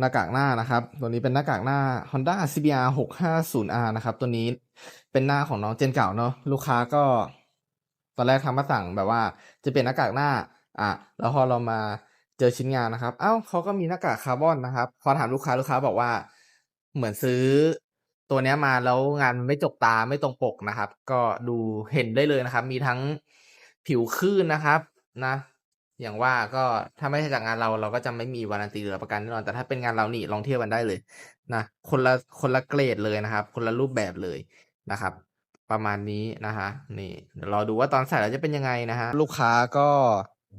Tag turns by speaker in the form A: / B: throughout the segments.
A: หน้ากากหน้านะครับ ตัวนี้เป็นหน้ากากหน้า Honda CBR 650R นะครับ ตัวนี้เป็นหน้าของน้องเจนเก่าเนาะลูกค้าก็ ตอนแรกทำมาสั่งแบบว่า จะเป็นหน้ากากหน้า อะแล้วพอเรามาเจอชิ้นงานนะครับ เอ้าเขาก็มีหน้ากากคาร์บอนนะครับ พอถามลูกค้าลูกค้าบอกว่า เหมือนซื้อตัวนี้มาแล้วงานมันไม่จกตาไม่ตรงปกนะครับ ก็ดูเห็นได้เลยนะครับ มีทั้งผิวคลื่นนะครับ นะ อย่างว่าก็ถ้าไม่ใช่จากงานเราเราก็จะไม่มีวารันตีหรือรับประกันแน่นอน แต่ถ้าเป็นงานเรานี่ลองเทียบกันได้เลยนะคนละคนละเกรดเลยนะครับ คนละรูปแบบเลยนะครับ ประมาณนี้นะคะ นี่เดี๋ยวรอดูว่าตอนใส่แล้วจะเป็นยังไงนะฮะลูกค้าก็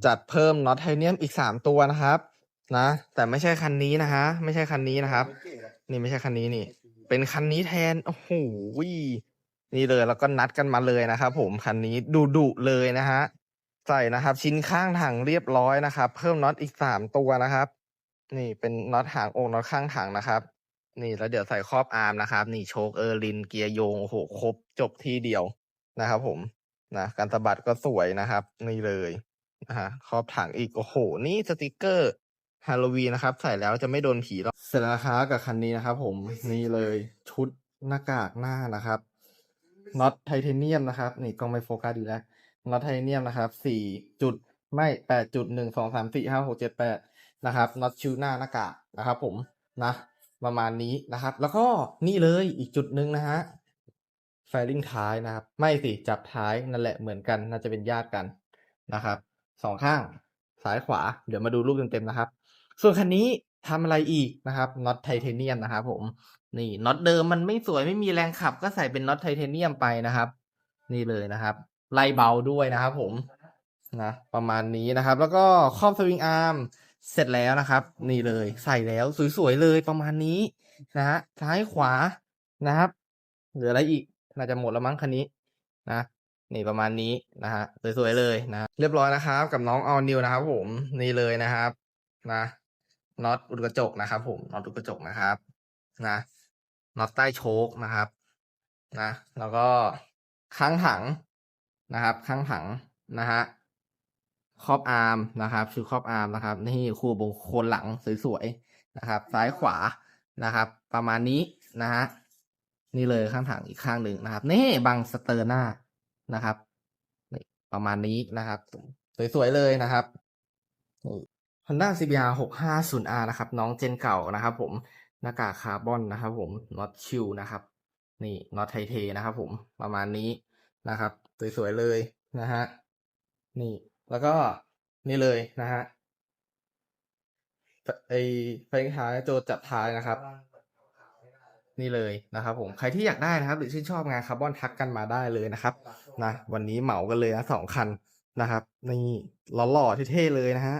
A: จัดเพิ่มน็อตไทเนียมอีกสามตัวนะครับนะแต่ไม่ใช่คันนี้นะฮะไม่ใช่คันนี้นะครับ นี่ไม่ใช่คันนี้นี่ เป็นคันนี้แทนโอ้โหนี่เลยแล้วก็นัดกันมาเลยนะครับผมคันนี้ดุดุๆเลยนะฮะ ใส่นะครับ ชิ้นข้างถังเรียบร้อยนะครับ เพิ่มน็อตอีกสามตัวนะครับ นี่เป็นน็อตหางองค์น็อตข้างถังนะครับ นี่แล้วเดี๋ยวใส่ครอบอาร์มนะครับ นี่โชคเออร์ลินเกียร์โยงโอ้โหครบจบที่เดียวนะครับ ผมนะการสะบัดก็สวยนะครับ นี่เลยนะฮะครอบถังอีกโอ้โห นี่สติกเกอร์ฮาโลวีนนะครับ ใส่แล้วจะไม่โดนผีหรอกเสร็จแล้วนะครับกับคันนี้นะครับ ผมนี่เลยชุดหน้ากากหน้านะครับน็อตไทเทเนียมนะครับ นี่กล้องไม่โฟกัสดีแล้ว น็อตไทเทเนียมนะครับสี่จุดไม่แปดจุดหนึ่งสองสามสี่ห้าหกเจ็ดแปดนะครับน็อตชิ้วหน้าหน้ากากนะครับผมนะประมาณนี้นะครับ แล้วก็นี่เลยอีกจุดหนึ่งนะฮะไฟลิงท้ายนะครับ ไม่สิจับท้ายนั่นแหละเหมือนกัน น่าจะเป็นญาติกันนะครับสองข้างซ้ายขวา เดี๋ยวมาดูรูปเต็มๆนะครับ ส่วนคันนี้ทำอะไรอีกนะครับน็อตไทเทเนียมนะครับผมนี่น็อตเดิมมันไม่สวยไม่มีแรงขับ ก็ใส่เป็นน็อตไทเทเนียมไปนะครับ นี่เลยนะครับ ไล่เบาด้วยนะครับผมนะประมาณนี้นะครับ แล้วก็ครอบสวิงอาร์มเสร็จแล้วนะครับ นี่เลยใส่แล้วสวยๆเลยประมาณนี้นะฮะซ้ายขวานะครับเหลืออะไรอีกน่าจะหมดแล้วมั้งคันนี้นะนี่ประมาณนี้นะฮะสวยๆเลยนะเรียบร้อยนะครับ กับน้องออนิวนะครับ ผมนี่เลยนะครับนะน็อตอุดกระจกนะครับ ผมน็อตอุดกระจกนะครับนะน็อตใต้โชคนะครับนะแล้วก็ข้างถัง นะครับ ข้างถังนะฮะครอบอาร์มนะครับชุดครอบอาร์มนะครับ นี่คู่บงโคนหลังสวยๆนะครับ ซ้ายขวานะครับ ประมาณนี้นะฮะนี่เลยข้างถังอีกข้างหนึ่งนะครับ นี่บังสเตอร์หน้านะครับนี่ประมาณนี้นะครับ สวยๆเลยนะครับนี่ Honda CBR 650R นะครับ น้องเจนเก่านะครับ ผมหน้ากากคาร์บอนนะครับ ผมน็อตชิวนะครับ นี่น็อตไทเทนะครับ ผมประมาณนี้ นะครับ สวยๆเลยนะฮะนี่แล้วก็นี่เลยนะฮะไอไฟท้ายตัวจับท้ายนะครับ นี่เลยนะครับ ผมใครที่อยากได้นะครับ หรือชื่นชอบงานคาร์บอนทักกันมาได้เลยนะครับนะวันนี้เหมากันเลยนะสองคันนะครับนี่หล่อๆเท่ๆเลยนะฮะ